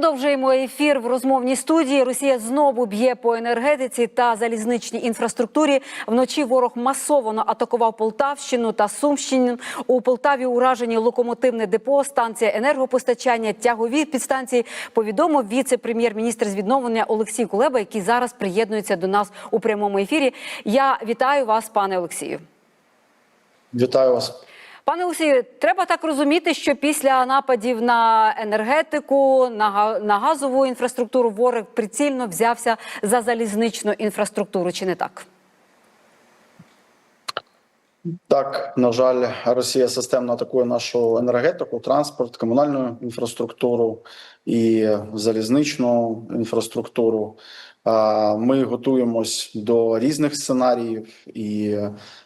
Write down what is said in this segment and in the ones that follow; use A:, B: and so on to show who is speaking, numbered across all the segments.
A: Продовжуємо ефір в розмовній студії. Росія знову б'є по енергетиці та залізничній інфраструктурі. Вночі ворог масово атакував Полтавщину та Сумщину. У Полтаві уражені локомотивне депо, станція енергопостачання, тягові підстанції. Повідомив віце-прем'єр-міністр з відновлення Олексій Кулеба, який зараз приєднується до нас у прямому ефірі. Я вітаю вас, пане Олексію.
B: Вітаю вас.
A: Пане Олексію, треба так розуміти, що після нападів на енергетику, на, газову інфраструктуру ворог прицільно взявся за залізничну інфраструктуру, чи не так?
B: Так, на жаль, Росія системно атакує нашу енергетику, транспорт, комунальну інфраструктуру і залізничну інфраструктуру. Ми готуємось до різних сценаріїв, і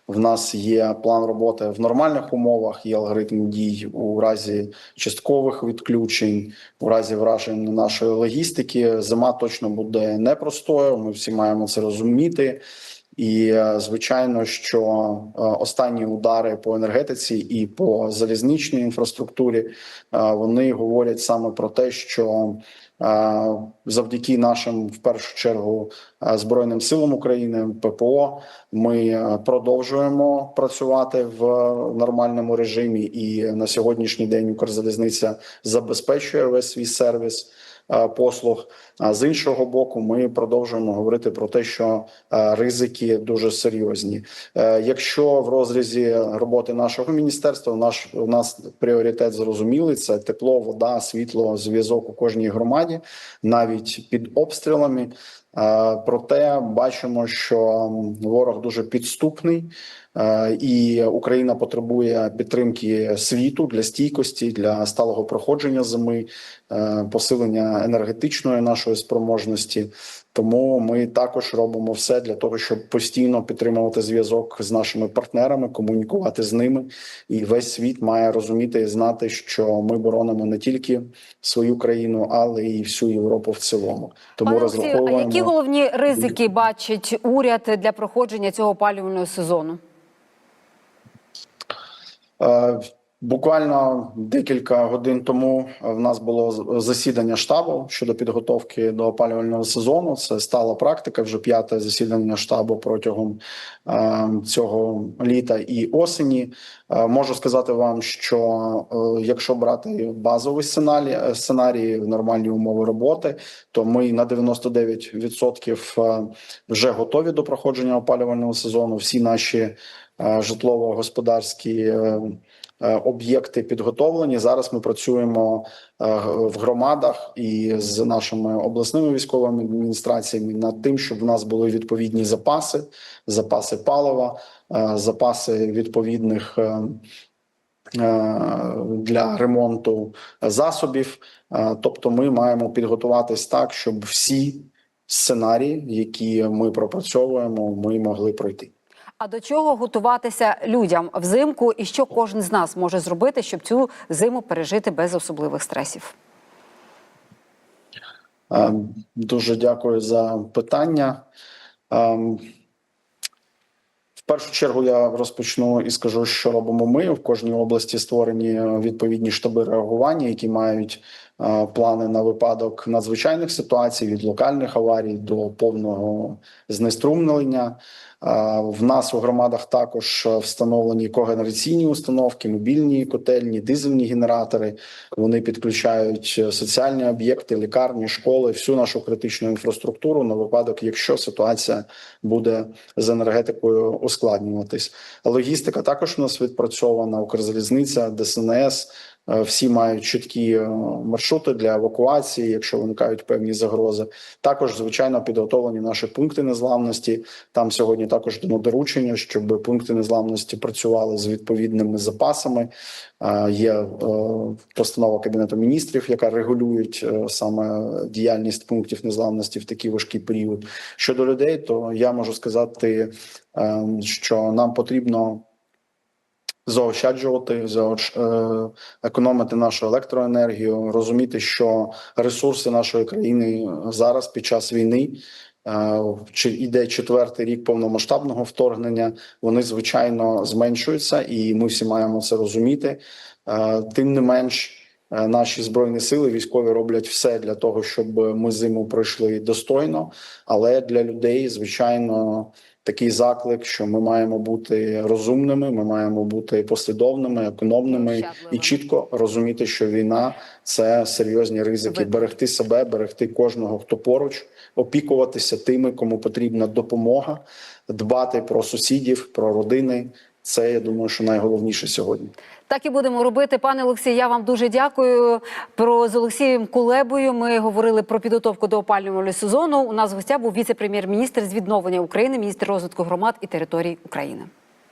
B: в нас є план роботи в нормальних умовах. Є алгоритм дій у разі часткових відключень, у разі вражень нашої логістики. Зима точно буде непростою. Ми всі маємо це розуміти. І е, звичайно, що е, останні удари по енергетиці і по залізничній інфраструктурі е, вони говорять саме про те, що завдяки нашим в першу чергу збройним силам України ППО ми продовжуємо працювати в нормальному режимі. І на сьогоднішній день Укрзалізниця забезпечує весь свій сервіс послуг. А з іншого боку, ми продовжуємо говорити про те, що е, ризики дуже серйозні. Е, Якщо в розрізі роботи нашого міністерства, наш у нас пріоритет зрозумілий: це тепло, вода, світло, зв'язок у кожній громаді, навіть під обстрілами. Е, Проте бачимо, що ворог дуже підступний, е, і Україна потребує підтримки світу для стійкості, для сталого проходження зими, е, посилення енергетичної нашої спроможності. Тому ми також робимо все для того, щоб постійно підтримувати зв'язок з нашими партнерами, комунікувати з ними. І весь світ має розуміти і знати, що ми боронимо не тільки свою країну, але і всю Європу в цілому. Тому
A: Пане Олексію, а які головні ризики бачить уряд для проходження цього опалювального сезону?
B: Е, Буквально декілька годин тому в нас було засідання штабу щодо підготовки до опалювального сезону. Це стала практика. Вже п'яте засідання штабу протягом е, цього літа і осені. Е, можу сказати вам, що е, якщо брати базовий сценарій, е, сценарій нормальні умови роботи, то ми на 99% е, вже готові до проходження опалювального сезону. Всі наші е, житлово-господарські. Е, Об'єкти підготовлені. Зараз ми працюємо е, в громадах і з нашими обласними військовими адміністраціями над тим, щоб в нас були відповідні запаси, запаси палива, е, запаси відповідних. Для ремонту засобів, тобто, ми маємо підготуватись так, щоб всі сценарії, які ми пропрацьовуємо, ми могли пройти.
A: А до чого готуватися людям взимку, і що кожен з нас може зробити, щоб цю зиму пережити без особливих стресів?
B: Е, Дуже дякую за питання. Ем, В першу чергу я розпочну і скажу, що робимо ми. В кожній області створені відповідні штаби реагування, які мають е, плани на випадок надзвичайних ситуацій від локальних аварій до повного знеструмлення. Е, В нас у громадах також встановлені когенераційні установки, мобільні котельні, дизельні генератори. Вони підключають е, соціальні об'єкти, лікарні, школи, всю нашу критичну інфраструктуру на випадок, якщо ситуація буде з енергетикою ускладнюватись. Логістика також у нас відпрацьована. Укрзалізниця, ДСНС. Е, Всі мають чіткі е, маршрути для евакуації, якщо виникають певні загрози. Також звичайно підготовлені наші пункти незламності. Там сьогодні також дано доручення, щоб пункти незламності працювали з відповідними запасами. Е, Є постанова кабінету міністрів, яка регулює саме діяльність пунктів незламності в такий важкий період. Щодо людей, то я можу сказати, е, що нам потрібно. Заощаджувати, заоч... е, економити нашу електроенергію, розуміти, що ресурси нашої країни зараз під час війни е, чи іде четвертий рік повномасштабного вторгнення. Вони звичайно зменшуються, і ми всі маємо це розуміти. Е, Тим не менш, Е, Наші збройні сили військові роблять все для того, щоб ми зиму пройшли достойно. Але для людей, звичайно, такий заклик, що ми маємо бути розумними, ми маємо бути послідовними, економними і чітко розуміти, що війна це серйозні ризики. Берегти себе, берегти кожного, хто поруч, опікуватися тими, кому потрібна допомога, дбати про сусідів, про родини. Це я думаю, що найголовніше сьогодні.
A: Так і будемо робити. Пане Олексій, я вам дуже дякую. Про з Олексієм Кулебою ми говорили про підготовку до опалювального сезону. У нас в гостях був віце-прем'єр-міністр з відновлення України, міністр розвитку громад і територій України.